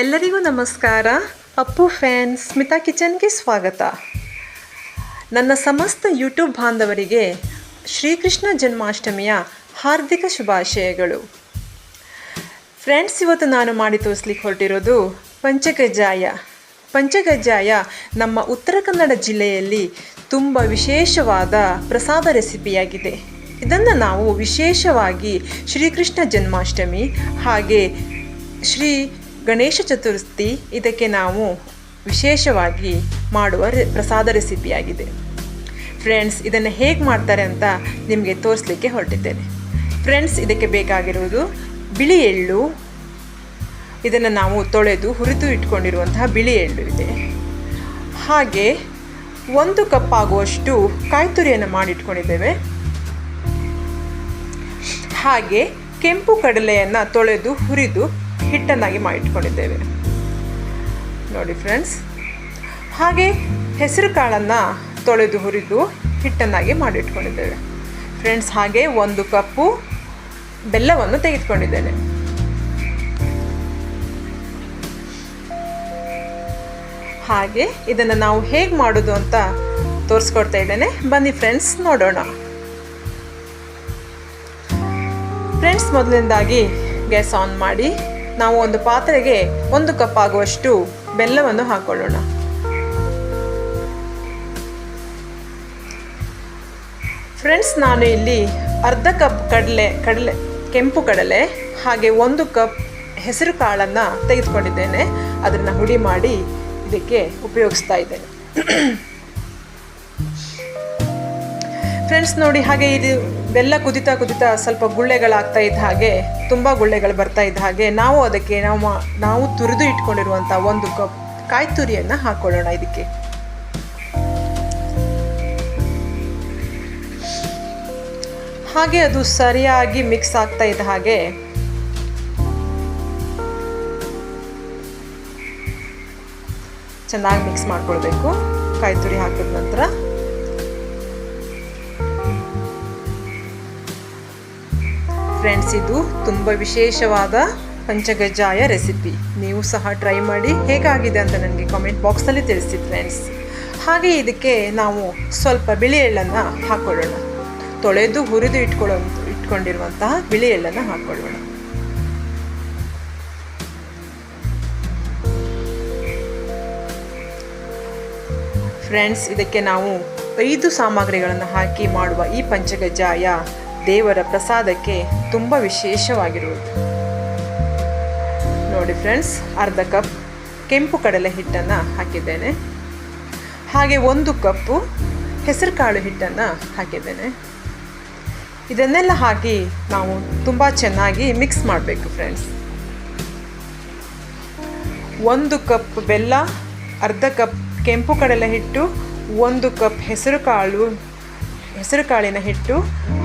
ಎಲ್ಲರಿಗೂ ನಮಸ್ಕಾರ. ಅಪ್ಪು ಫ್ಯಾನ್ ಸ್ಮಿತಾ ಕಿಚನ್ಗೆ ಸ್ವಾಗತ. ನನ್ನ ಸಮಸ್ತ ಯೂಟ್ಯೂಬ್ ಬಾಂಧವರಿಗೆ ಶ್ರೀಕೃಷ್ಣ ಜನ್ಮಾಷ್ಟಮಿಯ ಹಾರ್ದಿಕ ಶುಭಾಶಯಗಳು. ಫ್ರೆಂಡ್ಸ್, ಇವತ್ತು ನಾನು ಮಾಡಿ ತೋರಿಸ್ಲಿಕ್ಕೆ ಹೊರಟಿರೋದು ಪಂಚಕಜ್ಜಾಯ ಪಂಚಕಜ್ಜಾಯ ನಮ್ಮ ಉತ್ತರ ಕನ್ನಡ ಜಿಲ್ಲೆಯಲ್ಲಿ ತುಂಬ ವಿಶೇಷವಾದ ಪ್ರಸಾದ ರೆಸಿಪಿಯಾಗಿದೆ. ಇದನ್ನು ನಾವು ವಿಶೇಷವಾಗಿ ಶ್ರೀಕೃಷ್ಣ ಜನ್ಮಾಷ್ಟಮಿ ಹಾಗೆ ಶ್ರೀ ಗಣೇಶ ಚತುರ್ಥಿ ಇದಕ್ಕೆ ನಾವು ವಿಶೇಷವಾಗಿ ಮಾಡುವ ಪ್ರಸಾದ ರೆಸಿಪಿಯಾಗಿದೆ ಫ್ರೆಂಡ್ಸ್ ಇದನ್ನು ಹೇಗೆ ಮಾಡ್ತಾರೆ ಅಂತ ನಿಮಗೆ ತೋರಿಸ್ಲಿಕ್ಕೆ ಹೊರಟಿದ್ದೇನೆ. ಫ್ರೆಂಡ್ಸ್ ಇದಕ್ಕೆ ಬೇಕಾಗಿರುವುದು ಬಿಳಿ ಎಳ್ಳು. ಇದನ್ನು ನಾವು ತೊಳೆದು ಹುರಿದು ಇಟ್ಕೊಂಡಿರುವಂತಹ ಬಿಳಿ ಎಳ್ಳು ಇದೆ. ಹಾಗೆ ಒಂದು ಕಪ್ ಆಗುವಷ್ಟು ಕಾಯಿ ತುರಿಯನ್ನು ಮಾಡಿಟ್ಕೊಂಡಿದ್ದೇವೆ. ಹಾಗೆ ಕೆಂಪು ಕಡಲೆಯನ್ನು ತೊಳೆದು ಹುರಿದು ಹಿಟ್ಟನ್ನಾಗಿ ಮಾಡಿಟ್ಕೊಂಡಿದ್ದೇವೆ. ನೋಡಿ ಫ್ರೆಂಡ್ಸ್ ಹಾಗೆ ಹೆಸರು ಕಾಳನ್ನು ತೊಳೆದು ಹುರಿದು ಹಿಟ್ಟನ್ನಾಗಿ ಮಾಡಿಟ್ಕೊಂಡಿದ್ದೇವೆ. ಫ್ರೆಂಡ್ಸ್ ಹಾಗೆ ಒಂದು ಕಪ್ಪು ಬೆಲ್ಲವನ್ನು ತೆಗೆದುಕೊಂಡಿದ್ದೇನೆ. ಹಾಗೆ ಇದನ್ನು ನಾವು ಹೇಗೆ ಮಾಡೋದು ಅಂತ ತೋರಿಸ್ಕೊಡ್ತಾ ಇದ್ದೇನೆ. ಬನ್ನಿ ಫ್ರೆಂಡ್ಸ್ ನೋಡೋಣ. ಫ್ರೆಂಡ್ಸ್ ಮೊದಲಿಂದಾಗಿ ಗ್ಯಾಸ್ ಆನ್ ಮಾಡಿ ನಾವು ಒಂದು ಪಾತ್ರೆಗೆ ಒಂದು ಕಪ್ ಆಗುವಷ್ಟು ಬೆಲ್ಲವನ್ನು ಹಾಕೊಳ್ಳೋಣ. ಫ್ರೆಂಡ್ಸ್, ನಾನು ಇಲ್ಲಿ ಅರ್ಧ ಕಪ್ ಕಡಲೆ ಕಡಲೆ, ಕೆಂಪು ಕಡಲೆ, ಹಾಗೆ ಒಂದು ಕಪ್ ಹೆಸರು ಕಾಳನ್ನು ತೆಗೆದುಕೊಂಡಿದ್ದೇನೆ. ಅದನ್ನು ಹುಡಿ ಮಾಡಿ ಇದಕ್ಕೆ ಉಪಯೋಗಿಸ್ತಾ ಇದ್ದೇನೆ. ಫ್ರೆಂಡ್ಸ್ ನೋಡಿ ಹಾಗೆ ಇದು ಬೆಲ್ಲ ಕುದಿತಾ ಕುದಿತಾ ಸ್ವಲ್ಪ ಗುಳ್ಳೆಗಳಾಗ್ತಾ ಇದ್ದ ಹಾಗೆ, ತುಂಬ ಗುಳ್ಳೆಗಳು ಬರ್ತಾ ಇದ್ದ ಹಾಗೆ, ನಾವು ಅದಕ್ಕೆ ನಾವು ನಾವು ತುರಿದು ಇಟ್ಕೊಂಡಿರುವಂಥ ಒಂದು ಕಪ್ ಕಾಯಿ ತುರಿಯನ್ನು ಹಾಕೊಳ್ಳೋಣ ಇದಕ್ಕೆ. ಹಾಗೆ ಅದು ಸರಿಯಾಗಿ ಮಿಕ್ಸ್ ಆಗ್ತಾ ಇದ್ದ ಹಾಗೆ, ಚೆನ್ನಾಗಿ ಮಿಕ್ಸ್ ಮಾಡ್ಕೊಳ್ಬೇಕು. ಕಾಯಿ ತುರಿ ಹಾಕಿದ ನಂತರ. ಫ್ರೆಂಡ್ಸ್ ಇದು ತುಂಬ ವಿಶೇಷವಾದ ಪಂಚಗಜ್ಜಾಯ ರೆಸಿಪಿ ನೀವು ಸಹ ಟ್ರೈ ಮಾಡಿ ಹೇಗಾಗಿದೆ ಅಂತ ನನಗೆ ಕಾಮೆಂಟ್ ಬಾಕ್ಸಲ್ಲಿ ತಿಳಿಸಿ ಫ್ರೆಂಡ್ಸ್ ಹಾಗೆ ಇದಕ್ಕೆ ನಾವು ಸ್ವಲ್ಪ ಬಿಳಿ ಎಳ್ಳನ್ನು ಹಾಕ್ಕೊಳ್ಳೋಣ ತೊಳೆದು ಹುರಿದು ಇಟ್ಕೊಳ್ಳೋ, ಇಟ್ಕೊಂಡಿರುವಂತಹ ಬಿಳಿ ಎಳ್ಳನ್ನು ಹಾಕ್ಕೊಳ್ಳೋಣ ಫ್ರೆಂಡ್ಸ್ ಇದಕ್ಕೆ ನಾವು ಐದು ಸಾಮಗ್ರಿಗಳನ್ನು ಹಾಕಿ ಮಾಡುವ ಈ ಪಂಚಗಜ್ಜಾಯ ದೇವರ ಪ್ರಸಾದಕ್ಕೆ ತುಂಬ ವಿಶೇಷವಾಗಿರುವುದು. ನೋಡಿ ಫ್ರೆಂಡ್ಸ್ ಅರ್ಧ ಕಪ್ ಕೆಂಪು ಕಡಲೆ ಹಿಟ್ಟನ್ನು ಹಾಕಿದ್ದೇನೆ. ಹಾಗೆ ಒಂದು ಕಪ್ಪು ಹೆಸರುಕಾಳು ಹಿಟ್ಟನ್ನು ಹಾಕಿದ್ದೇನೆ. ಇದನ್ನೆಲ್ಲ ಹಾಕಿ ನಾವು ತುಂಬ ಚೆನ್ನಾಗಿ ಮಿಕ್ಸ್ ಮಾಡಬೇಕು ಫ್ರೆಂಡ್ಸ್ ಒಂದು ಕಪ್ ಬೆಲ್ಲ, ಅರ್ಧ ಕಪ್ ಕೆಂಪು ಕಡಲೆ ಹಿಟ್ಟು, ಒಂದು ಕಪ್ ಹೆಸರು ಕಾಳು ಹೆಸರು ಕಾಳಿನ ಹಿಟ್ಟು,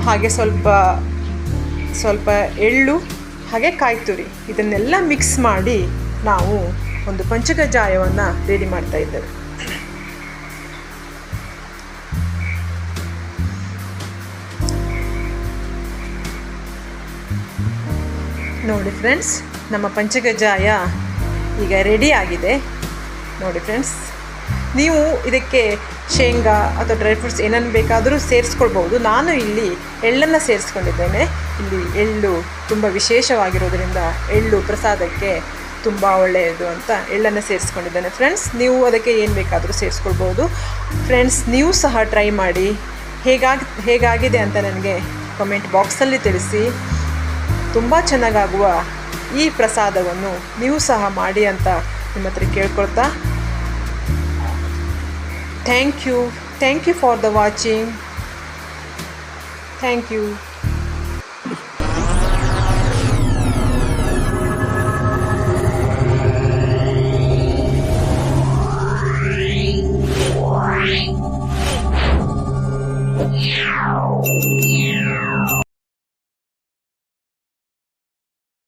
ಹಾಗೆ ಸ್ವಲ್ಪ ಸ್ವಲ್ಪ ಎಳ್ಳು, ಹಾಗೆ ಕಾಯಿ ತುರಿ ಇದನ್ನೆಲ್ಲ ಮಿಕ್ಸ್ ಮಾಡಿ ನಾವು ಒಂದು ಪಂಚಕಜ್ಜಾಯವನ್ನು ರೆಡಿ ಮಾಡ್ತಾ ಇದ್ದೇವೆ. ನೋಡಿ ಫ್ರೆಂಡ್ಸ್ ನಮ್ಮ ಪಂಚಕಜ್ಜಾಯ ಈಗ ರೆಡಿ ಆಗಿದೆ. ನೋಡಿ ಫ್ರೆಂಡ್ಸ್ ನೀವು ಇದಕ್ಕೆ ಶೇಂಗಾ ಅಥವಾ ಡ್ರೈ ಫ್ರೂಟ್ಸ್ ಏನನ್ನು ಬೇಕಾದರೂ ಸೇರಿಸ್ಕೊಳ್ಬೋದು ನಾನು ಇಲ್ಲಿ ಎಳ್ಳನ್ನು ಸೇರಿಸ್ಕೊಂಡಿದ್ದೇನೆ. ಇಲ್ಲಿ ಎಳ್ಳು ತುಂಬ ವಿಶೇಷವಾಗಿರೋದರಿಂದ ಎಳ್ಳು ಪ್ರಸಾದಕ್ಕೆ ತುಂಬ ಒಳ್ಳೆಯದು ಅಂತ ಎಳ್ಳನ್ನು ಸೇರಿಸ್ಕೊಂಡಿದ್ದೇನೆ. ಫ್ರೆಂಡ್ಸ್ ನೀವು ಅದಕ್ಕೆ ಏನು ಬೇಕಾದರೂ ಸೇರಿಸ್ಕೊಳ್ಬೋದು ಫ್ರೆಂಡ್ಸ್ ನೀವು ಸಹ ಟ್ರೈ ಮಾಡಿ. ಹೇಗಾಗಿ, ಹೇಗಾಗಿದೆ ಅಂತ ನನಗೆ ಕಮೆಂಟ್ ಬಾಕ್ಸಲ್ಲಿ ತಿಳಿಸಿ. ತುಂಬ ಚೆನ್ನಾಗಾಗುವ ಈ ಪ್ರಸಾದವನ್ನು ನೀವು ಸಹ ಮಾಡಿ ಅಂತ ನಿಮ್ಮ ಹತ್ರ ಕೇಳ್ಕೊಳ್ತಾ thank you. Thank you for the watching. Thank you.